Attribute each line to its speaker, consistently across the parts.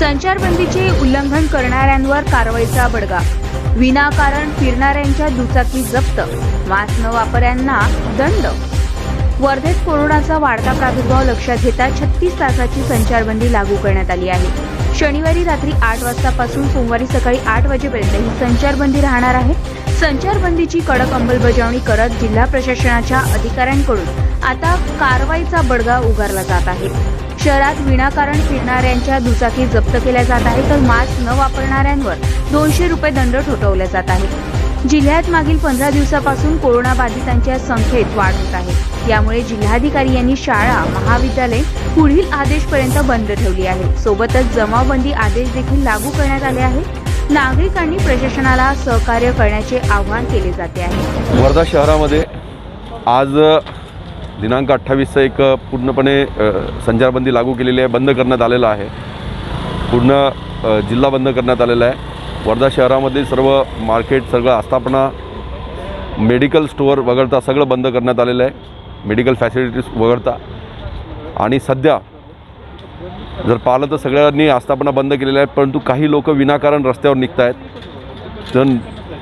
Speaker 1: संचारबंदीचे उल्लंघन करणाऱ्यांवर कारवाईचा बडगा. विनाकारण फिरणाऱ्यांच्या दुचाकी जप्त. मास्क न वापऱ्यांना दंड. वर्धेत कोरोनाचा वाढता प्रादुर्भाव लक्षात घेता छत्तीस तासाची संचारबंदी लागू करण्यात आली आहे. शनिवारी रात्री आठ वाजतापासून सोमवारी सकाळी आठ वाजेपर्यंत ही संचारबंदी राहणार आहे. संचारबंदीची कडक अंमलबजावणी करत जिल्हा प्रशासनाच्या अधिकाऱ्यांकडून आता कारवाईचा बडगा उगारला जात आहे. शहरात विनाकारण फिरणाऱ्यांच्या दुचाकी जप्त केल्या जात आहे तर मास्क न वापरणाऱ्यांवर दोनशे रुपये दंड ठोठावला जात आहे. जिल्ह्यात मागील पंधरा दिवसापासून कोरोनाबाधितांच्या संख्येत वाढ होत आहे. यामुळे जिल्हाधिकारी यांनी शाळा महाविद्यालय पुढील आदेशपर्यंत बंद ठेवली आहे. सोबतच जमावबंदी आदेश देखील लागू करण्यात आले आहेत. नागरिकांनी प्रशासनाला सहकार्य करण्याचे आवाहन केले जाते आहे.
Speaker 2: वर्धा शहरामध्ये आज दिनांक अठ्ठावीसचं एक पूर्णपणे संचारबंदी लागू केलेली आहे बंद करण्यात आलेलं आहे. पूर्ण जिल्हा बंद करण्यात आलेला आहे. वर्धा शहरामध्ये सर्व मार्केट सगळं आस्थापना मेडिकल स्टोअर वगळता सगळं बंद करण्यात आलेलं आहे. मेडिकल फॅसिलिटीज वगळता. आणि सध्या जर पाहिलं तर सगळ्यांनी आस्थापना बंद केलेल्या आहेत परंतु काही लोक विनाकारण रस्त्यावर निघत आहेत तर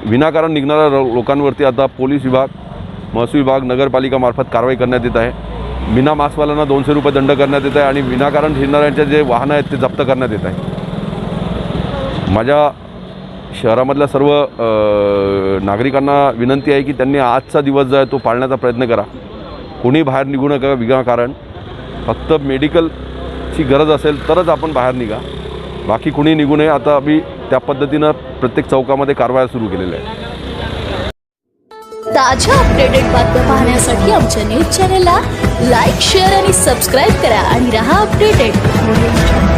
Speaker 2: विनाकारण निघणाऱ्या लोकांवरती आता पोलीस विभाग महसूल विभाग नगरपालिकामार्फत कारवाई करण्यात येत आहे. विना मास्कवाल्यांना दोनशे रुपये दंड करण्यात येत आहे आणि विनाकारण फिरणाऱ्यांचे जे वाहनं आहेत ते जप्त करण्यात येत आहे. माझ्या शहरामधल्या सर्व नागरिकांना विनंती आहे की त्यांनी आजचा दिवस जो आहे तो पाळण्याचा प्रयत्न करा. कोणी बाहेर निघू नका विनाकारण फक्त मेडिकलची गरज असेल तरच आपण बाहेर निघा. बाकी कुणी निघू नये आता आम्ही त्या पद्धतीनं प्रत्येक चौकामध्ये कारवाया सुरू केलेल्या आहेत.
Speaker 3: ताज्या अपडेटेड बातम्या पाहण्यासाठी आमच्या न्यूज चॅनलला लाईक शेअर आणि सबस्क्राईब करा आणि रहा अपडेटेड